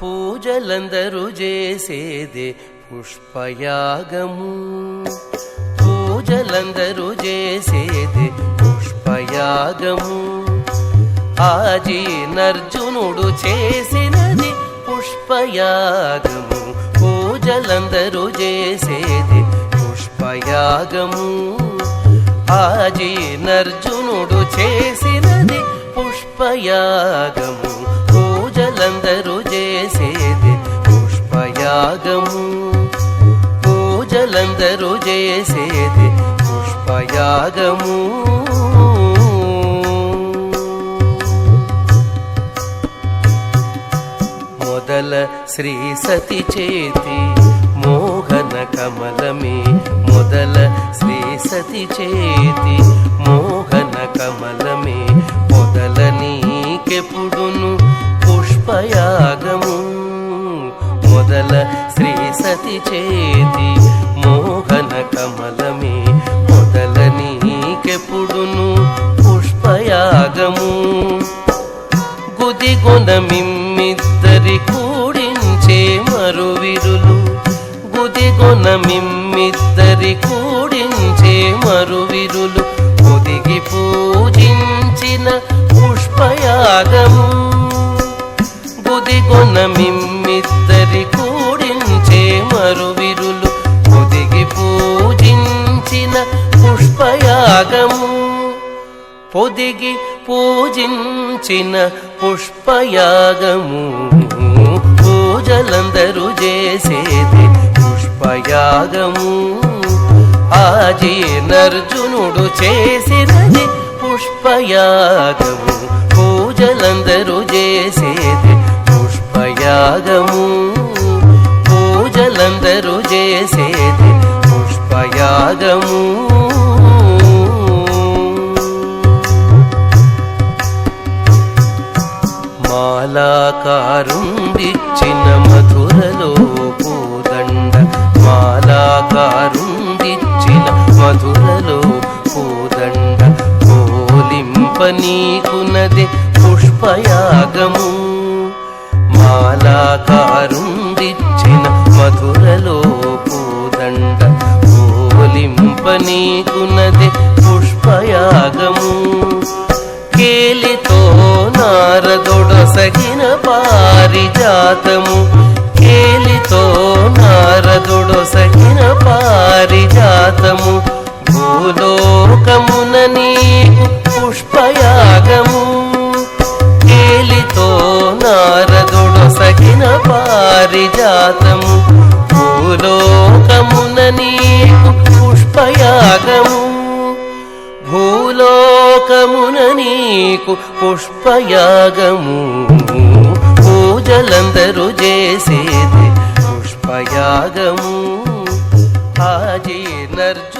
పూజలందరూ చేసేదే పుష్పయాగము. పూజలందరూ చేసేదే పుష్పయాగము. ఆజీ నర్జునుడు చేసినది పుష్పయాగము. పూజలందరూ చేసేది పుష్పయాగము ఆజీ నర్జునుడు చేసినది పుష్పయాగము. పూజలందరూ చేసేది పుష్పయాగము. పూజలందరూ చేసేది పుష్పయాగము. మొదల శ్రీ సతి చేతి మోహన కమలమే మొదల శ్రీ సతి చేతి. మోహన కమలమే మొదల నీకెప్పుడును? పుష్పయాగము. మొదల శ్రీ సతి చేతి. మోహన కమలమే మొదల నీకెప్పుడును? పుష్పయాగము. గుదిగొన మిమ్మిద్దరి కూడించే మరువిరులు గుదిగొన మిమ్మిద్దరి కూడించే మరువిరులు. ఒదిగి పూజించిన పుష్పయాగము గుదిగొన మిమ్మిద్దరి కూడించే మరువిరులు. ఒదిగి పూజించిన పుష్పయాగము పొదిగి పూజించిన పుష్పయాగము. పూజలందరూ చేసేది పుష్పయాగము ఆజీ నర్జునుడు చేసినది పుష్పయాగము. పూజలందరూ చేసేది పుష్పయాగము. పూజలందరూ చేసేది పుష్పయాగము. మాలాకారుండిచ్చిన మధురలో మాలాకారుందిచ్చిన మధురలో పూదండ పోలింప నీకునది పుష్పయాగము. మాలాకారుందిచ్చిన మధురలో పూదండ పోలింప నీకునది పుష్పయాగము. కేలితో నారదొడసగిన పారిజాతము. లోకమున నీకు పుష్పయాగము. కేలితో నారదుడు నారదొడసగిన పారిజాతము. భూలోకమున నీకు పుష్పయాగము. భూలోకమున నీకు పుష్పయాగము. పూజలందరూ చేసేది పుష్పయాగము. హాజీ నర్జు